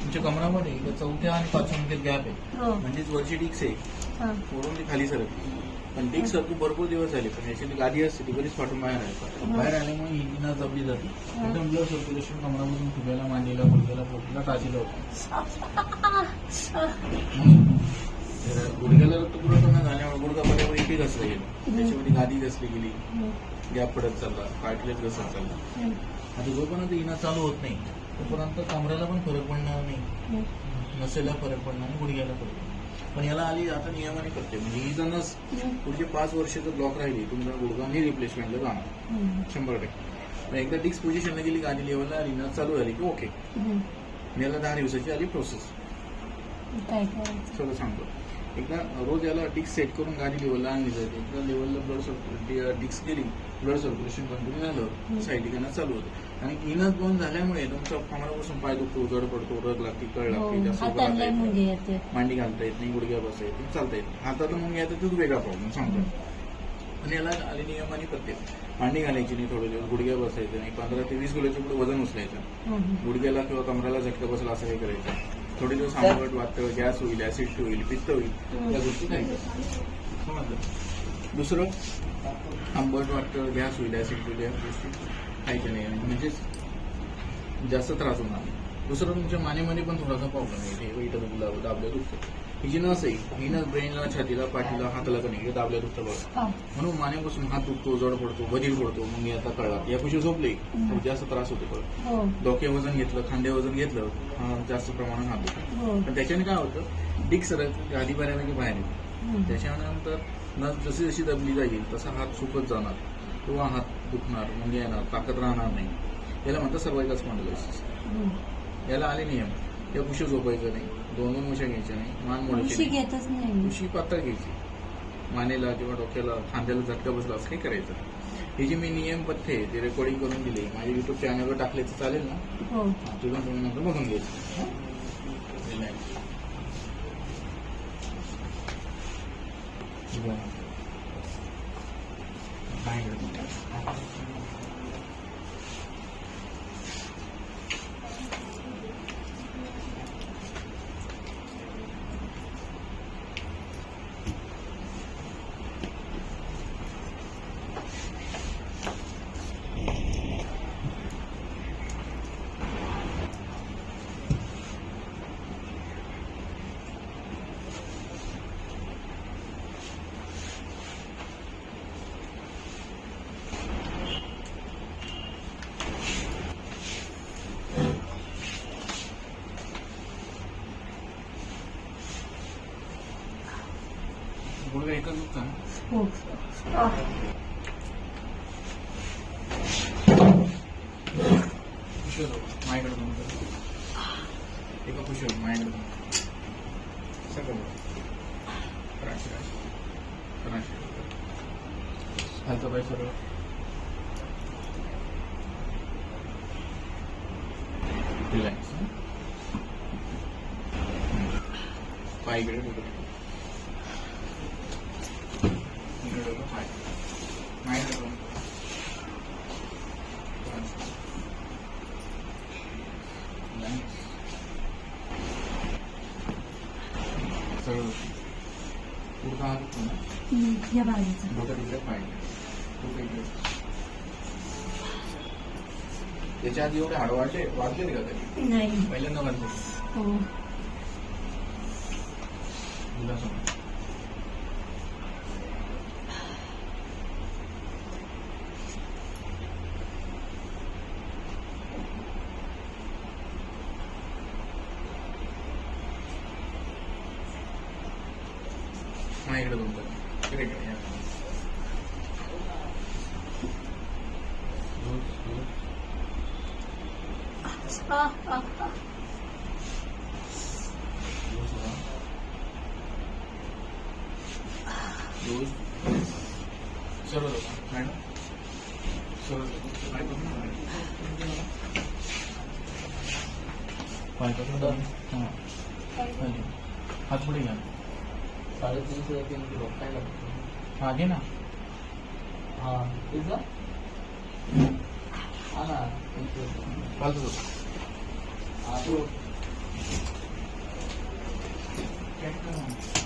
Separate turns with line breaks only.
तुमच्या कमरामध्ये चौथ्या आणि पाचव्या मध्ये गॅप आहे.
हो.
म्हणजेच वरची डिक्स आहे वरून ती खाली सरकली पण डिक्स सरकू भरपूर दिवस झाले पण याची गादी असते ती बरीच फाटून बाहेर आहे बाहेर आल्यामुळे ही ना जपली जाते. एकदम ब्लड सर्क्युलेशन कमरामधून फुग्याला मांडीला गुडघ्याला पोटला टाचीला होतं. गुडघ्याला रक्तपुरवठा झाल्यामुळे गुडघा बऱ्यावर इथे घसरला गेला. त्याच्यामध्ये गादी घसली गेली. गॅप पडत चालला. कार्टिलेज घसरत चालला. आता जोपर्यंत इना चालू होत नाही तोपर्यंत कमरेला पण फरक पडणार नाही. नसेला फरक पडणार नाही गुडघ्याला फरक पडणार. पण याला आली आता नियमाने करते. म्हणजे ही जर नस पुढचे पाच वर्ष जर ब्लॉक राहिली तुमचा गुडघा नाही रिप्लेसमेंटला जाणार. शंभर टक्के. एकदा डिक्स पोझिशनला गेली गादी लेवलला नस चालू झाली की ओके याला दहा दिवसाची आली प्रोसेस सगळं सांगतो. एकदा रोज याला डिक्स सेट करून गाडी लेवलला आणली जाते एकदा लेवलला ब्लड सर्क्युलेशन डिक्स गेली ब्लड सर्क्युलेशन कंटिन्यू झालं साईड ठिकाणं चालू होतं. आणि इनच बंद झाल्यामुळे तुमचा कमरापासून पाय दुखतो जड पडतो रग लागते कळ लागते जास्त.
मुंगे येते.
मांडी घालता येत नाही गुडघ्या बसता येत नाही चालता येत. हाताला मग याचा तोच वेगळा प्रॉब्लेम सांगतो. पण याला आली नियमाने प्रत्येक. मांडी घालायची नाही थोडे दिवस गुडघ्या बसायचं नाही. पंधरा ते वीस किलोच्या पुढे वजन उचलायचं. गुडघ्याला किंवा कमराला झटका बसला असं काही करायचं. थोडे दिवस आंबट वाटतं गॅस होईल ऍसिड होईल पित्त होईल त्या गोष्टी नाही दुसरं आंबट वाटतं गॅस होईल ऍसिड होईल या गोष्टी खायच्या नाही म्हणजेच जास्त त्रास होणार नाही. दुसरं तुमच्या मानेमध्ये पण थोडासा प्रॉब्लेम आहे. इथं दुखला दाबल्या दुखतं ही जी नस आहे ही नस ब्रेनला छातीला पाठीला हाताला का नाही हे दाबल्या दुखतं बघा. म्हणून मानेपासून हात दुखतो जड पडतो बधीर पडतो मग हे आता कळला. या खुशी झोपले तर जास्त त्रास होतो परत.
हो.
डोके वजन घेतलं खांदे वजन घेतलं जास्त प्रमाणात हात दुखतो.
हो.
पण त्याच्याने काय होतं डिक सरक गादी बऱ्यापैकी बाहेर येते. त्याच्यानंतर नस जशी जशी दबली जाईल तसा हात सुकत जाणार. किंवा हात दुखणार म्हणजे येणार ताकद राहणार नाही. याला म्हणतात सर्वायकल स्पॉन्डिलायसिस. याला आले नियम. या कुशी झोपायचं नाही. दोन दोन उशा घ्यायच्या नाही. मान
उशी
नाही.
घेतच नाही
उशी पातळ घ्यायची. मानेला किंवा डोक्याला खांद्याला झटका बसला असं काही करायचं. हे जे मी नियम पथ्य आहे ते रेकॉर्डिंग करून दिले. माझ्या युट्यूब चॅनलवर टाकले तर चालेल ना?
हो.
हा, तिथून तुम्ही नंतर बघून घ्यायचं हं? Relax. बरं. काय करतो? गुडघा एकच दुखतं
हो.
खुशी होतो माझ्याकडे. एका खुशी होतो माझ्याकडे बघून कर. सगळं सरळ. रिलॅक्स पाय इकडे डोकं इकडे डोकं पाय माझ्याकडे बघून कर. करायचं. Relax. सरळ पुढचा हात होतो ना
हम्म. या
त्याच्या आधी एवढे हाड वाढले वाढले का तरी
नाही.
पहिल्यांदा वाढले
हो.
तुला समज माझ्याकडे दोन कर इकडे इकडे या. रोज, रोज.
साडेतीनशे तीन किलो काय लागतं
हा घे ना
हा तुझं हा ना
चालतो तो.
हा तो
Check कर ना.